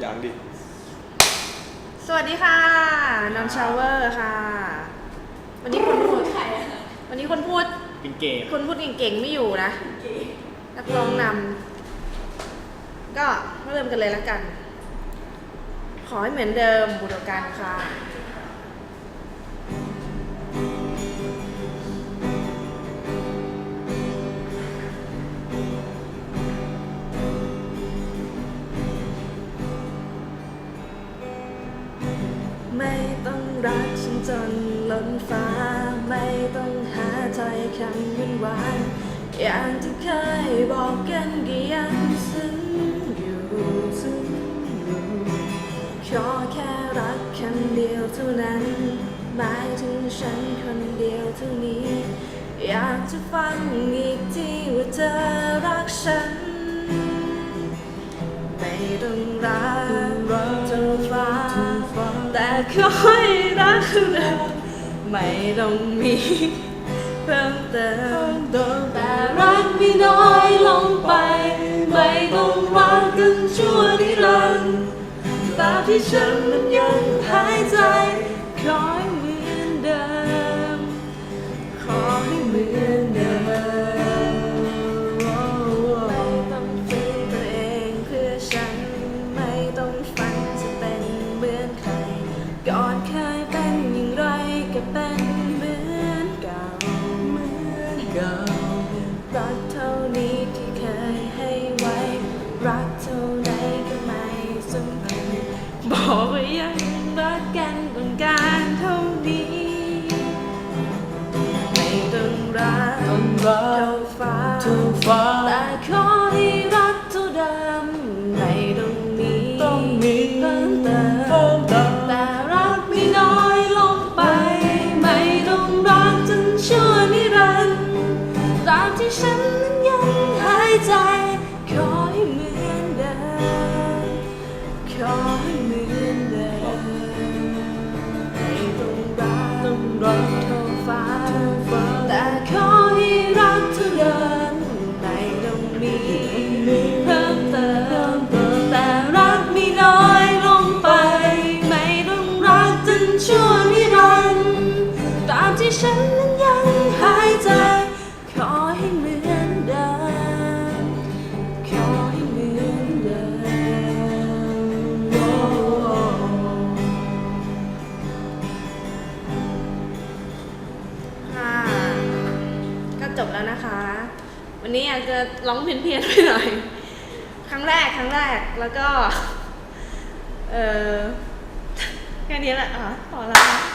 อย่างดิ สวัสดีค่ะนำชาวเวอร์ค่ะ วันนี้คนพูดวันนี้คนพูดเป็นเกย์คนพูดเก่งๆไม่อยู่นะนักร้องนำก็เริ่มกันเลยแล้วกัน ขอให้เหมือนเดิมบุตรการค่ะ จนล้นฟ้าไม่ต้องหาถ้อยคำหวานหวานอย่างที่เคยบอกกันก็ยังซึ้งอยู่ซึ้งอยู่ขอแค่รักคำเดียวเท่านั้น หมายถึงฉันคนเดียวเท่านี้ อยากจะฟังอีกทีว่าเธอรักฉัน ไม่ต้องรัก แต่อยรักเราไม่ต้องมีเพิ่มเติมแต่รักไม่น้อยลงไป ไม่ต้องรักกันชั่วนิรันดร์ตาที่ฉันนั้นยัง ฟ้าแต่ขอให้รักเท่าเดิมไม่ต้องมีต้องมีเพิ่มเติมเพิ่มเติมแต่รักไม่น้อยลงไป ไม่ต้องรักจนชั่วนิรันดร์ตามที่ฉันนั้นยังหายใจ ฉันนั้นยังหายใจ ขอให้เหมือนเดิม ขอให้เหมือนเดิมโอ้ค่ะ ก็จบแล้วนะคะ วันนี้อากจะร้องเพี้ยนๆไปหน่อย ครั้งแรกครั้งแรก แล้วก็ เออแค่นี้แหละอะพอแล้วค่ะ